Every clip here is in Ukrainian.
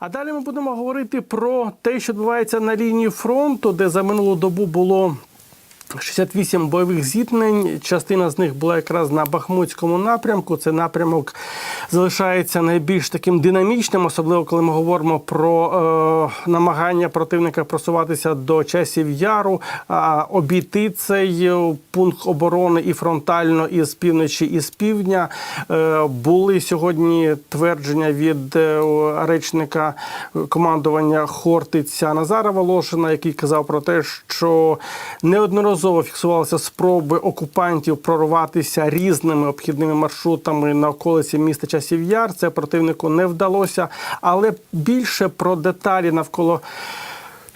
А далі ми будемо говорити про те, що відбувається на лінії фронту, де за минулу добу було 68 бойових зіткнень. Частина з них була якраз на Бахмутському напрямку. Це напрямок залишається найбільш таким динамічним, особливо коли ми говоримо про е, намагання противника просуватися до часів яру, а обійти цей пункт оборони і фронтально, і з півночі, і з півдня. Е, були сьогодні твердження від е, речника командування Хортиця Назара Волошина, який казав про те, що неодноразово фіксувалися спроби окупантів прорватися різними обхідними маршрутами на околиці міста Часів Яр. Це противнику не вдалося, але більше про деталі навколо.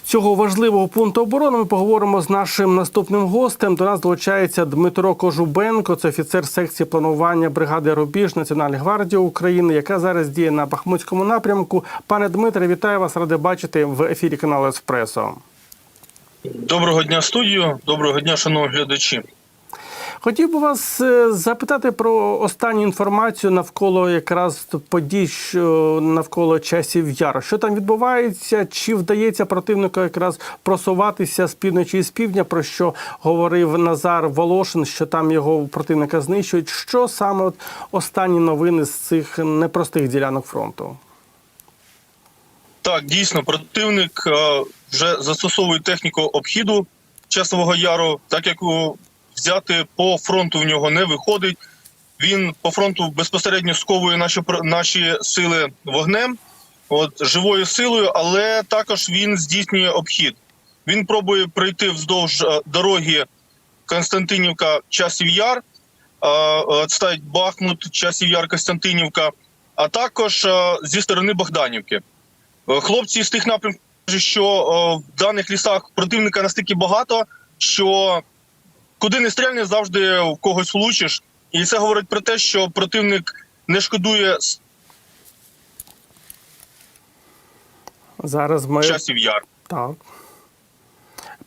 Цього важливого пункту оборони ми поговоримо з нашим наступним гостем. До нас долучається Дмитро Кожубенко, це офіцер секції планування бригади Рубіж Національної гвардії України, яка зараз діє на Бахмутському напрямку. Пане Дмитре, вітаю вас, ради бачити в ефірі каналу Еспресо. Доброго дня, студію. Доброго дня, шановні глядачі. Хотів би вас е, запитати про останню інформацію навколо якраз подій навколо часів яру. Що там відбувається? Чи вдається противнику якраз просуватися з півночі і з півдня, про що говорив Назар Волошин, що там його противника знищують? Що саме от останні новини з цих непростих ділянок фронту? Так, дійсно, противник е, вже застосовує техніку обхіду часового яру, так як взяти по фронту в нього не виходить. Він по фронту безпосередньо сковує наші наші сили вогнем, от живою силою, але також він здійснює обхід. Він пробує пройти вздовж е, дороги Константинівка Часів Яр, е, е, Бахмут, Часів Яр, Константинівка, а також е, зі сторони Богданівки. Е, Хлопці з тих напрямків кажуть, що е, в даних лісах противника настільки багато, що куди не стрільне, завжди в когось влучиш. І це говорить про те, що противник не шкодує Зараз ми часів яр. Так.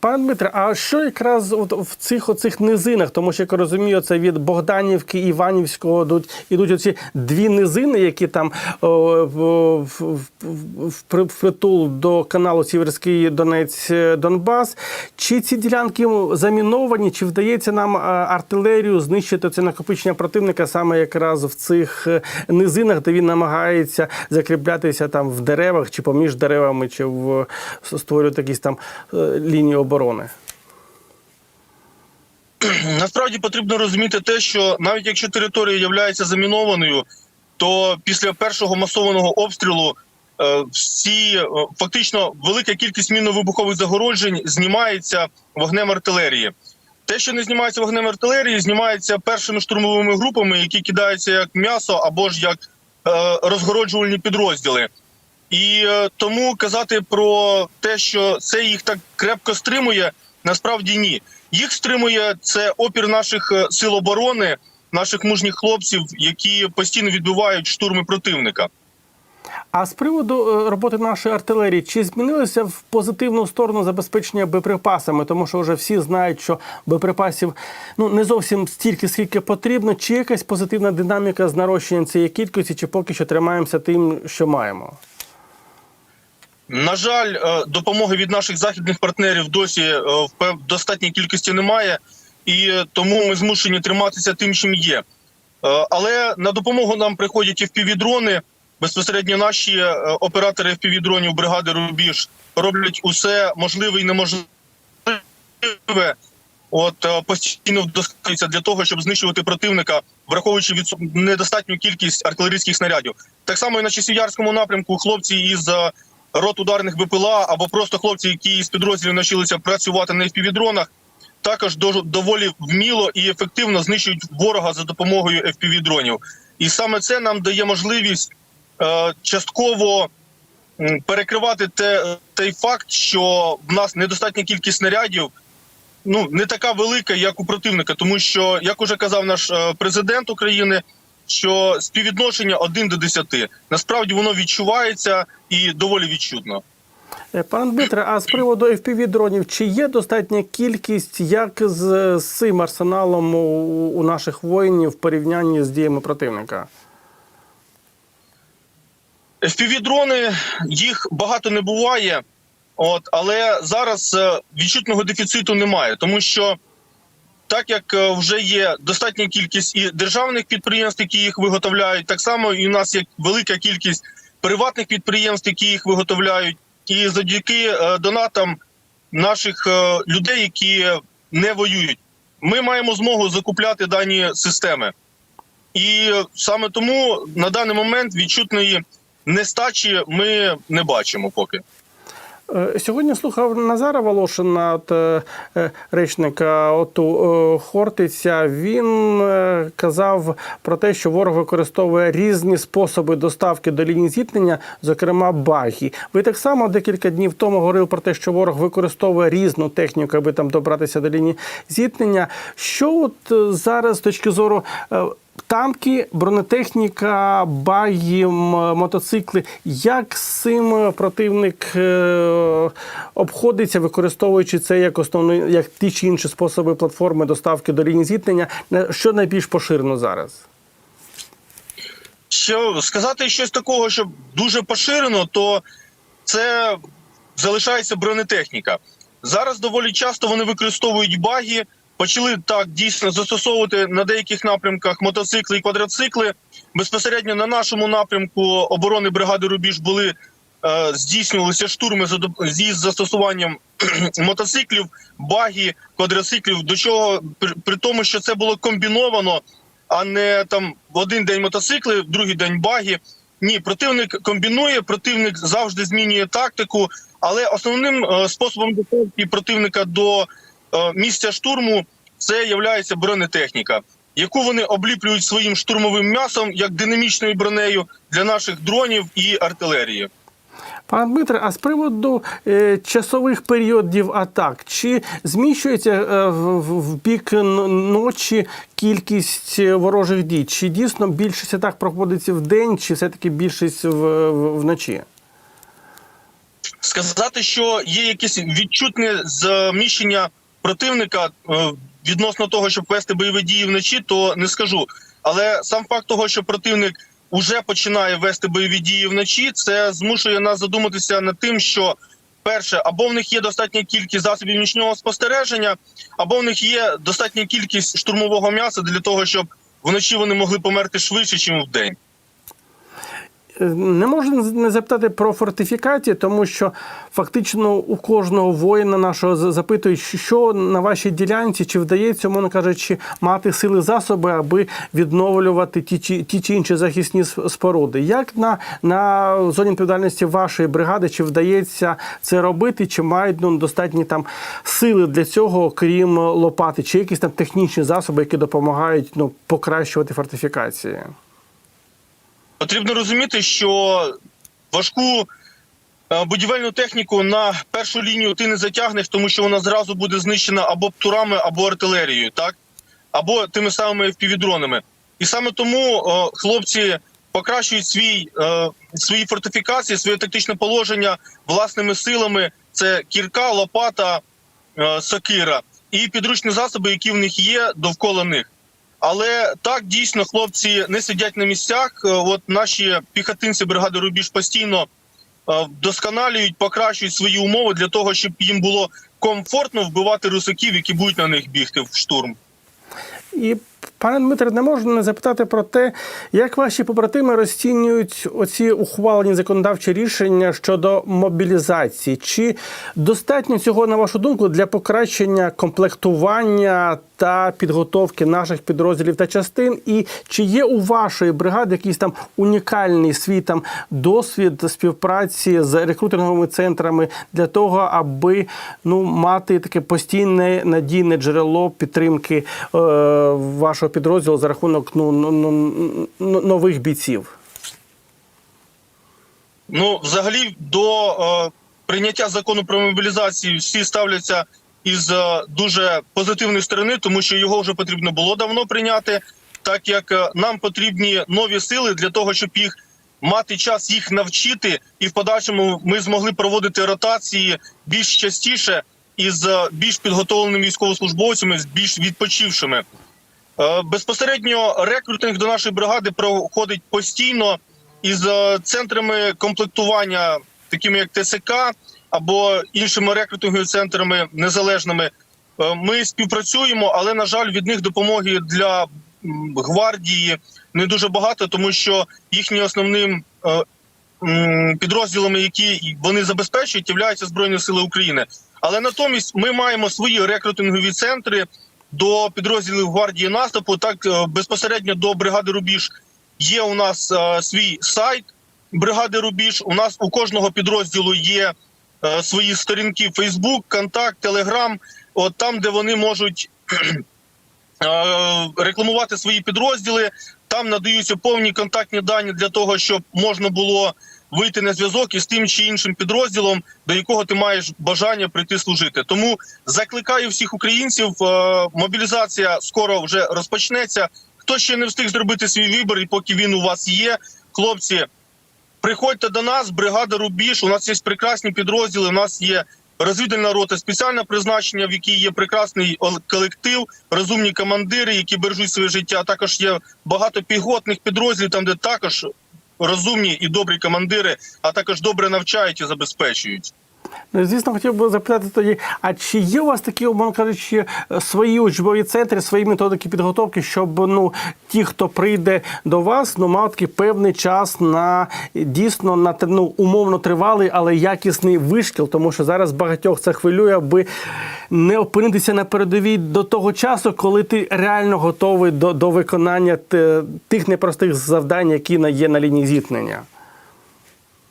Пане Дмитре, а що якраз от в цих оцих низинах, тому що як я розумію, це від Богданівки Іванівського йдуть, ідуть оці дві низини, які там о, в, в, в, в, при- впритул до каналу Сіверський Донець е, Донбас. Чи ці ділянки заміновані, чи вдається нам е, артилерію знищити це накопичення противника саме якраз в цих е, низинах, де він намагається закріплятися там в деревах, чи поміж деревами, чи в створювати якісь там лінії оборони? Насправді потрібно розуміти те, що навіть якщо територія є замінованою, то після першого масованого обстрілу е, всі е, фактично велика кількість мінно-вибухових загороджень знімається вогнем артилерії. Те, що не знімається вогнем артилерії, знімається першими штурмовими групами, які кидаються як м'ясо або ж як е, розгороджувальні підрозділи. І е, тому казати про те, що це їх так крепко стримує, насправді ні. Їх стримує це опір наших е, сил оборони, наших мужніх хлопців, які постійно відбивають штурми противника. А з приводу е, роботи нашої артилерії, чи змінилося в позитивну сторону забезпечення боєприпасами? Тому що вже всі знають, що боєприпасів ну не зовсім стільки, скільки потрібно. Чи якась позитивна динаміка з нарощенням цієї кількості, чи поки що тримаємося тим, що маємо? На жаль, е, допомоги від наших західних партнерів досі е, в достатньої кількості немає, і тому ми змушені триматися тим, чим є. Е, Але на допомогу нам приходять FPV-дрони. Безпосередньо наші оператори FPV-дронів бригади Рубіж роблять усе можливе і неможливе. От постійно вдосконалюються для того, щоб знищувати противника, враховуючи відсу- недостатню кількість артилерійських снарядів. Так само і на Часів'ярському напрямку хлопці із рот ударних БПЛА або просто хлопці, які з підрозділів навчилися працювати на FPV-дронах, також доволі вміло і ефективно знищують ворога за допомогою FPV-дронів. І саме це нам дає можливість е, частково перекривати те, той факт, що в нас недостатня кількість снарядів. Ну не така велика, як у противника, тому що, як уже казав наш е, президент України, що співвідношення 1 до 10. Насправді воно відчувається і доволі відчутно. Е, Пане Дмитре, а з приводу fpv дронів чи є достатня кількість, як з, з цим арсеналом у, у наших воїнів в порівнянні з діями противника? FPV-дрони, їх багато не буває, от, але зараз е, відчутного дефіциту немає, тому що так як е, вже є достатня кількість і державних підприємств, які їх виготовляють, так само і у нас є велика кількість приватних підприємств, які їх виготовляють, і завдяки е, донатам наших е, людей, які не воюють, ми маємо змогу закупляти дані системи. І саме тому на даний момент відчутної нестачі ми не бачимо поки. Е, Сьогодні слухав Назара Волошина, от, е, е, речника ОТУ Хортиця. Він казав про те, що ворог використовує різні способи доставки до лінії зіткнення, зокрема баги. Ви так само декілька днів тому говорили про те, що ворог використовує різну техніку, аби там добратися до лінії зіткнення. Що от зараз з точки зору Танки, бронетехніка, баги, мотоцикли. Як з цим противник е, обходиться, використовуючи це як основний, як ті чи інші способи платформи доставки до лінії зіткнення? Що найбільш поширено зараз? Що сказати щось такого, що дуже поширено, то це залишається бронетехніка. Зараз доволі часто вони використовують баги. Почали так дійсно застосовувати на деяких напрямках мотоцикли і квадроцикли. Безпосередньо на нашому напрямку оборони бригади Рубіж були е, здійснювалися штурми зі застосуванням мотоциклів, баги, квадроциклів. До чого при, при тому, що це було комбіновано, а не там один день мотоцикли, другий день баги. Ні, противник комбінує, противник завжди змінює тактику, але основним е, способом доставки противника до місця штурму це є бронетехніка, яку вони обліплюють своїм штурмовим м'ясом як динамічною бронею для наших дронів і артилерії. Пане Дмитре, а з приводу е, часових періодів атак, чи зміщується е, в, в- в бік ночі кількість е, ворожих дій? Чи дійсно більшість атак проходиться в день, чи все-таки більшість в, в, вночі? Сказати, що є якесь відчутне зміщення противника е, відносно того, щоб вести бойові дії вночі, то не скажу. Але сам факт того, що противник вже починає вести бойові дії вночі, це змушує нас задуматися над тим, що перше, або в них є достатня кількість засобів нічного спостереження, або в них є достатня кількість штурмового м'яса для того, щоб вночі вони могли померти швидше, ніж в день. Е, Не можна не запитати про фортифікації, тому що фактично у кожного воїна нашого запитують, що на вашій ділянці, чи вдається, мовно кажучи, мати сили засоби, аби відновлювати ті, чи- ті чи інші захисні споруди. Як на, на зоні відповідальності вашої бригади, чи вдається це робити, чи мають ну, достатні там сили для цього, крім лопати, чи якісь там технічні засоби, які допомагають ну, покращувати фортифікації? Потрібно розуміти, що важку е, будівельну техніку на першу лінію ти не затягнеш, тому що вона зразу буде знищена або птурами, або артилерією, так? Або тими самими впівдронами. І саме тому е, хлопці покращують свій, е, свої фортифікації, своє тактичне положення власними силами. Це кірка, лопата, е, сокира і підручні засоби, які в них є довкола них. Але так дійсно хлопці не сидять на місцях. Е, От наші піхотинці бригади Рубіж постійно е, вдосконалюють, покращують свої умови для того, щоб їм було комфортно вбивати русаків, які будуть на них бігти в штурм. І пане Дмитре, не можна не запитати про те, як ваші побратими розцінюють оці ухвалені законодавчі рішення щодо мобілізації. Чи достатньо цього, на вашу думку, для покращення комплектування та підготовки наших підрозділів та частин? І чи є у вашої бригади якийсь там унікальний свій там досвід співпраці з рекрутерними центрами для того, аби ну мати таке постійне надійне джерело підтримки е, вашого підрозділу за рахунок ну, ну, ну, ну, нових бійців? Ну, взагалі, до е, прийняття закону про мобілізацію всі ставляться із е, дуже позитивної сторони, тому що його вже потрібно було давно прийняти, так як е, нам потрібні нові сили для того, щоб їх мати час їх навчити, і в подальшому ми змогли проводити ротації більш частіше із е, більш підготовленими військовослужбовцями, з більш відпочившими. Е, Безпосередньо рекрутинг до нашої бригади проходить постійно, із е, центрами комплектування, такими як ТСК або іншими рекрутинговими центрами незалежними. Е, Ми співпрацюємо, але на жаль, від них допомоги для гвардії не дуже багато, тому що їхнім основним підрозділами, які вони забезпечують, являються збройні сили України. Але натомість ми маємо свої рекрутингові центри до підрозділів гвардії наступу. Так е, безпосередньо до бригади Рубіж є у нас е, свій сайт бригади Рубіж. У нас у кожного підрозділу є е, свої сторінки Facebook, Контакт, Telegram, От там, де вони можуть рекламувати свої підрозділи. Там надаються повні контактні дані для того, щоб можна було вийти на зв'язок із тим чи іншим підрозділом, до якого ти маєш бажання прийти служити. Тому закликаю всіх українців. е, Мобілізація скоро вже розпочнеться. Хто ще не встиг зробити свій вибір, і поки він у вас є, хлопці, приходьте до нас, бригада Рубіж. У нас є прекрасні підрозділи. У нас є розвідувальна рота, спеціальне призначення, в якій є прекрасний колектив, розумні командири, які бережуть своє життя. Також є багато піготних підрозділів, там де також розумні і добрі командири, а також добре навчають і забезпечують. Ну, Звісно, хотів би запитати тоді, а чи є у вас такі, умовно кажучи, свої учбові центри, свої методики підготовки, щоб ну ті, хто прийде до вас, ну мав такий певний час на дійсно на ну, умовно тривалий, але якісний вишкіл, тому що зараз багатьох це хвилює, аби не опинитися на передовій до того часу, коли ти реально готовий до, до виконання тих непростих завдань, які є на лінії зіткнення.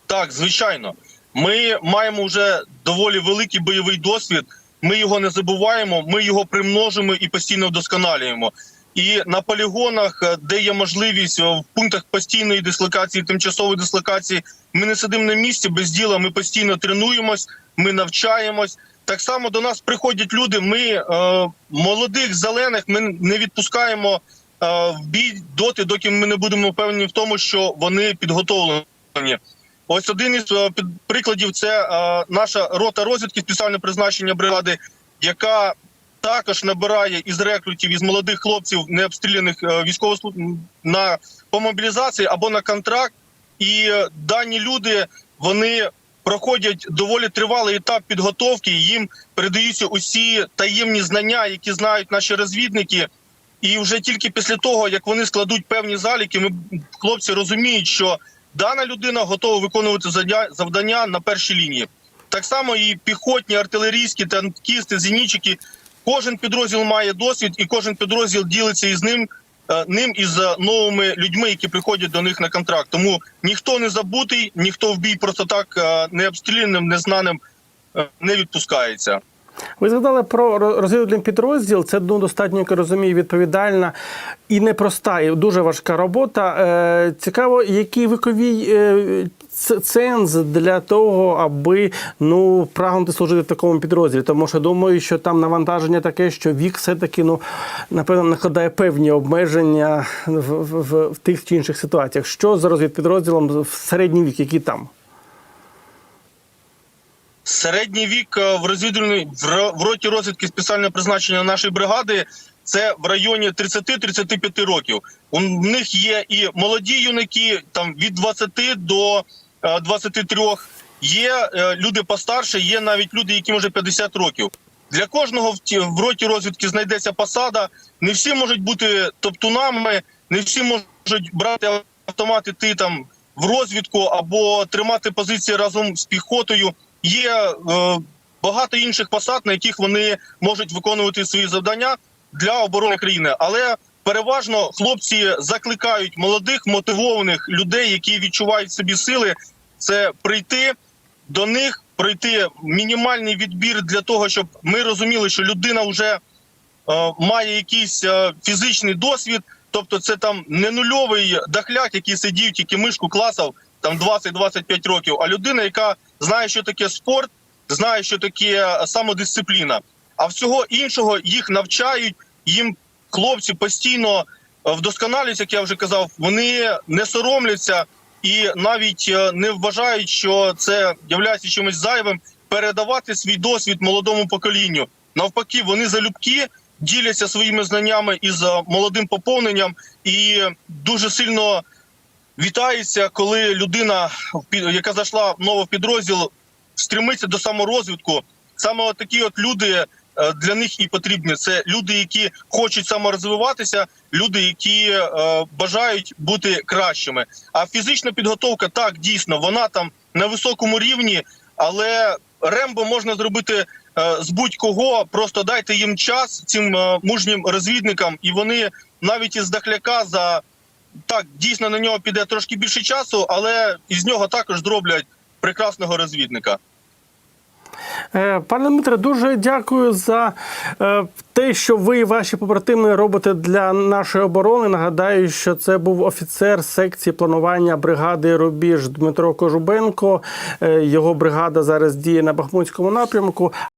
Так, звичайно, ми маємо вже доволі великий бойовий досвід. Ми його не забуваємо, ми його примножимо і постійно вдосконалюємо. І на полігонах, е, де є можливість е, в пунктах постійної дислокації, тимчасової дислокації, ми не сидимо на місці без діла. Ми постійно тренуємось, ми навчаємось. Так само до нас приходять люди. Ми е, молодих зелених ми не відпускаємо е, в бій доти, доки ми не будемо впевнені в тому, що вони підготовлені. Ось один із е, прикладів це е, наша рота розвідки спеціальне призначення бригади, яка також набирає із рекрутів із молодих хлопців необстріляних е, військовослужб на по мобілізації або на контракт. І дані люди вони проходять доволі тривалий етап підготовки. Їм передаються усі таємні знання, які знають наші розвідники. І вже тільки після того, як вони складуть певні заліки, ми хлопці розуміють, що дана людина готова виконувати завдання на першій лінії. Так само і піхотні, артилерійські, танкісти, зенітчики. Кожен підрозділ має досвід, і кожен підрозділ ділиться із ним, е, ним із новими людьми, які приходять до них на контракт. Тому ніхто не забутий, ніхто в бій просто так е, необстріляним, незнаним е, не відпускається. Ви згадали про ро- розвідувальний підрозділ. Це ну, достатньо, як я розумію, відповідальна і непроста, і дуже важка робота. Е, цікаво, який віковий е, ценз для того, аби ну прагнути служити в такому підрозділі. Тому що думаю, що там навантаження таке, що вік все-таки ну напевно накладає певні обмеження в, в, в, в тих чи інших ситуаціях. Що за розвідпідрозділом в середній вік, який там? Середній вік е, в розвідувальній в роті розвідки спеціального призначення нашої бригади це в районі 30-35 років. У них є і молоді юнаки, там від 20 до е, 23. Є е, люди постарше, є навіть люди, які може 50 років. Для кожного в ті- в роті розвідки знайдеться посада. Не всі можуть бути топтунами, не всі можуть брати автомат іти там в розвідку або тримати позиції разом з піхотою. Є е, багато інших посад, на яких вони можуть виконувати свої завдання для оборони країни. Але переважно хлопці закликають молодих мотивованих людей, які відчувають собі сили, це прийти до них, пройти мінімальний відбір для того, щоб ми розуміли, що людина вже е, має якийсь е, фізичний досвід. Тобто, це там не нульовий дахляк, який сидів, тільки мишку класав там 20-25 років, а людина, яка знає, що таке спорт, знає, що таке самодисципліна. А всього іншого їх навчають, їм хлопці постійно е, вдосконалюються, як я вже казав, вони не соромляться і навіть е, не вважають, що це є чимось зайвим передавати свій досвід молодому поколінню. Навпаки, вони залюбки діляться своїми знаннями із е, молодим поповненням і дуже сильно вітається, коли людина, яка зайшла в новий підрозділ, стремиться до саморозвитку. Саме от такі от люди е, для них і потрібні. Це люди, які хочуть саморозвиватися, люди, які е, бажають бути кращими. А фізична підготовка так дійсно вона там на високому рівні, але рембо можна зробити е, з будь-кого. Просто дайте їм час цим е, мужнім розвідникам, і вони навіть із дахляка за так дійсно на нього піде трошки більше часу, але із нього також зроблять прекрасного розвідника. Е, Пане Дмитре, дуже дякую за е, те, що ви і ваші побратими робите для нашої оборони. Нагадаю, що це був офіцер секції планування бригади Рубіж Дмитро Кожубенко. Е, Його бригада зараз діє на Бахмутському напрямку.